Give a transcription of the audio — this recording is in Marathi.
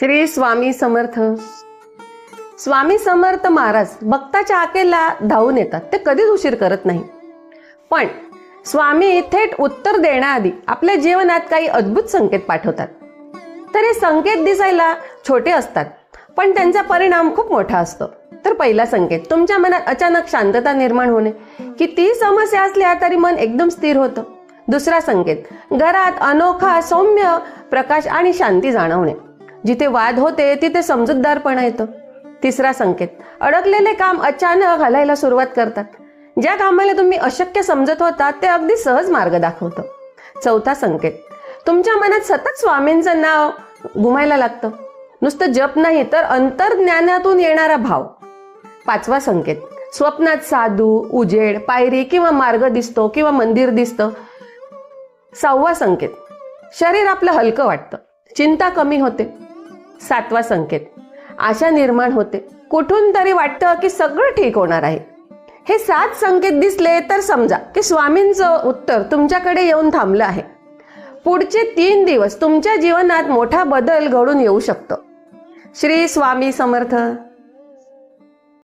श्री स्वामी समर्थ. स्वामी समर्थ महाराज भक्ताच्या आकेला धावून येतात. ते कधीच उशीर करत नाही. पण स्वामी थेट उत्तर देण्याआधी आपल्या जीवनात काही अद्भुत संकेत पाठवतात. तर हे संकेत दिसायला छोटे असतात पण त्यांचा परिणाम खूप मोठा असतो. तर पहिला संकेत तुमच्या मनात अचानक शांतता निर्माण होणे. कितीही समस्या असल्या तरी मन एकदम स्थिर होतं. दुसरा संकेत घरात अनोखा सौम्य प्रकाश आणि शांती जाणवणे. जिथे वाद होते तिथे समजूतदारपणा येतं. तिसरा संकेत अडकलेले काम अचानक हलायला सुरुवात करतात. ज्या कामाला तुम्ही अशक्य समजत होता ते अगदी सहज मार्ग दाखवतं. चौथा संकेत तुमच्या मनात सतत स्वामींचं नाव घुमायला लागतं. नुसतं जप नाही तर अंतर्ज्ञानातून येणारा भाव. पाचवा संकेत स्वप्नात साधू उजेड पायरी किंवा मार्ग दिसतो किंवा मंदिर दिसतं. सहावा संकेत शरीर आपलं हलकं वाटतं. चिंता कमी होते. सातवा संकेत. आशा निर्माण होते. कुठून तरी वाटतं की सगळं ठीक होणार आहे. हे सात संकेत दिसले तर समजा की स्वामींचं उत्तर तुमच्याकडे येऊन थांबलं आहे. पुढचे तीन दिवस तुमच्या जीवनात मोठा बदल घडून येऊ शकतो. श्री स्वामी समर्थ.